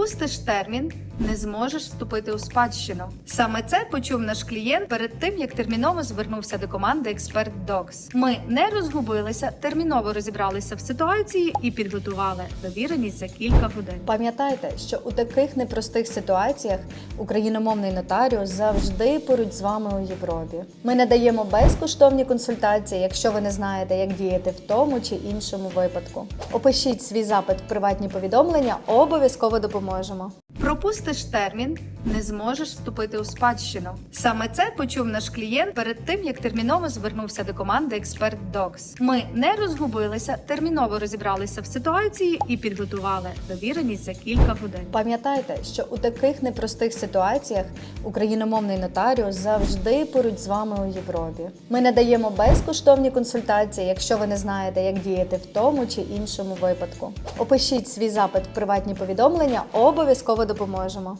Пропустиш термін, не зможеш вступити у спадщину. Саме це почув наш клієнт перед тим, як терміново звернувся до команди Expert Docs. Ми не розгубилися, терміново розібралися в ситуації і підготували довіреність за кілька годин. Пам'ятайте, що у таких непростих ситуаціях україномовний нотаріус завжди поруч з вами у Європі. Ми надаємо безкоштовні консультації, якщо ви не знаєте, як діяти в тому чи іншому випадку. Опишіть свій запит в приватні повідомлення, обов'язково допоможемо. Пропустиш термін, не зможеш вступити у спадщину. Саме це почув наш клієнт перед тим, як терміново звернувся до команди Expert Docs. Ми не розгубилися, терміново розібралися в ситуації і підготували довіреність за кілька годин. Пам'ятайте, що у таких непростих ситуаціях україномовний нотаріус завжди поруч з вами у Європі. Ми надаємо безкоштовні консультації, якщо ви не знаєте, як діяти в тому чи іншому випадку. Опишіть свій запит в приватні повідомлення, обов'язково допоможемо.